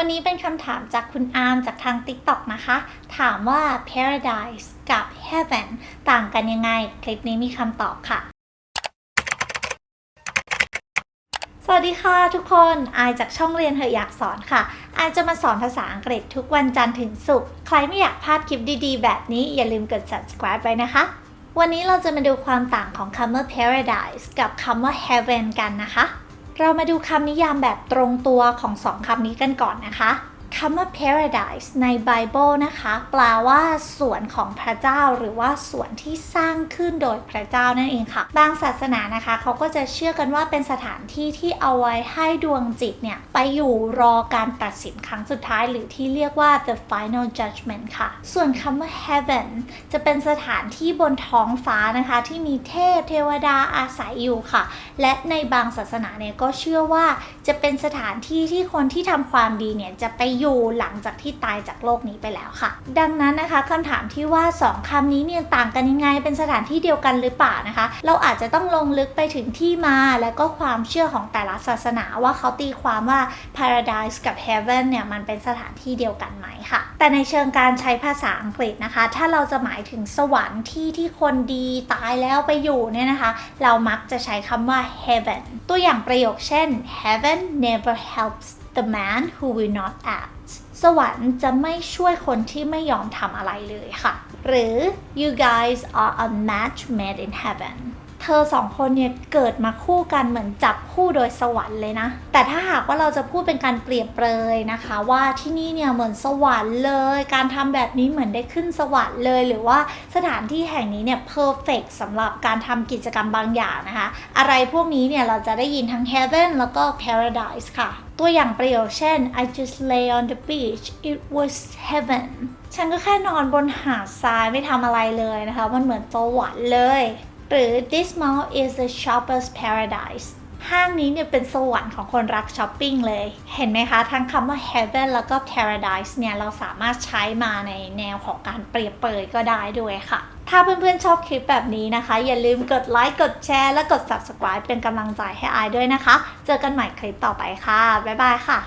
วันนี้เป็นคำถามจากคุณอาร์มจากทาง TikTok นะคะ ถามว่า paradise กับ heaven ต่างกันยังไง คลิปนี้มีคำตอบค่ะ สวัสดีค่ะทุกคนอายจากช่องเรียนเหอะอยากสอนค่ะ อายจะมาสอนภาษาอังกฤษทุกวันจันทร์ถึงศุกร์ใครไม่อยากพลาดคลิปดีๆ แบบนี้อย่าลืมกด subscribe ไว้นะคะวันนี้เราจะมาดูความต่างของคำว่า paradise กับคำว่า heaven กันนะคะ เรามาดูคำนิยามแบบตรงตัวของสองคำนี้กันก่อนนะคะ คำว่า paradise ในไบเบิลนะคะ แปลว่าสวนของพระเจ้าหรือว่าสวนที่สร้างขึ้นโดยพระเจ้านั่นเองค่ะ บางศาสนานะคะ เขาก็จะเชื่อกันว่าเป็นสถานที่ที่เอาไว้ให้ดวงจิตเนี่ย ไปอยู่รอการตัดสินครั้งสุดท้าย หรือที่เรียกว่า the final judgment ค่ะ ส่วนคำว่า heaven จะเป็นสถานที่บนท้องฟ้านะคะ ที่มีเทพเทวดาอาศัยอยู่ค่ะ และในบางศาสนาเนี่ยก็เชื่อว่าจะเป็นสถานที่ที่คนที่ทำความดีเนี่ยจะไปอยู่หลังจากที่ตายจากโลกนี้ไปแล้วค่ะ ดังนั้นนะคะคำถามที่ว่าสองคำนี้เนี่ยต่างกันยังไงเป็นสถานที่เดียวกันหรือเปล่านะคะ เราอาจจะต้องลงลึกไปถึงที่มาและก็ความเชื่อของแต่ละศาสนาว่าเขาตีความว่า paradise กับ heaven เนี่ยมันเป็นสถานที่เดียวกันไหมค่ะ แต่ในเชิงการใช้ภาษาอังกฤษนะคะ ถ้าเราจะหมายถึงสวรรค์ที่ที่คนดีตายแล้วไปอยู่เนี่ยนะคะ เรามักจะใช้คำว่า heaven ตัวอย่างประโยคเช่น heaven never helps the man who will not act สวรรค์จะไม่ช่วยคนที่ไม่ยอมทำอะไรเลยค่ะ หรือ you guys are a match made in heaven เธอสองคนเนี่ยเกิดมาคู่กันเหมือนจับคู่โดยสวรรค์เลยนะ แต่ถ้าหากว่าเราจะพูดเป็นการเปรียบเปรยนะคะ ว่าที่นี่เนี่ยเหมือนสวรรค์เลย การทำแบบนี้เหมือนได้ขึ้นสวรรค์เลย หรือว่าสถานที่แห่งนี้เนี่ยเพอร์เฟกสำหรับการทำกิจกรรมบางอย่างนะคะ อะไรพวกนี้เนี่ยเราจะได้ยินทั้ง heaven แล้วก็ paradise ค่ะ ตัวอย่างประโยคเช่น I just lay on the beach it was heaven ฉันก็แค่นอนบนหาดทรายไม่ทำอะไรเลยนะคะ มันเหมือนสวรรค์เลย หรือ this mall is the shopper's paradise ห้างนี้เนี่ยเป็นสวรรค์ของคนรักช้อปปิ้งเลย เห็นไหมคะ ทั้งคำว่า heaven แล้วก็ paradise เนี่ย เราสามารถใช้มาในแนวของการเปรียบเปรยก็ได้ด้วยค่ะ ถ้าเพื่อนๆชอบคลิปแบบนี้นะคะ อย่าลืมกดไลค์ กดแชร์ และกด subscribe เป็นกำลังใจให้อายด้วยนะคะ เจอกันใหม่คลิปต่อไปค่ะ บ๊ายบายค่ะ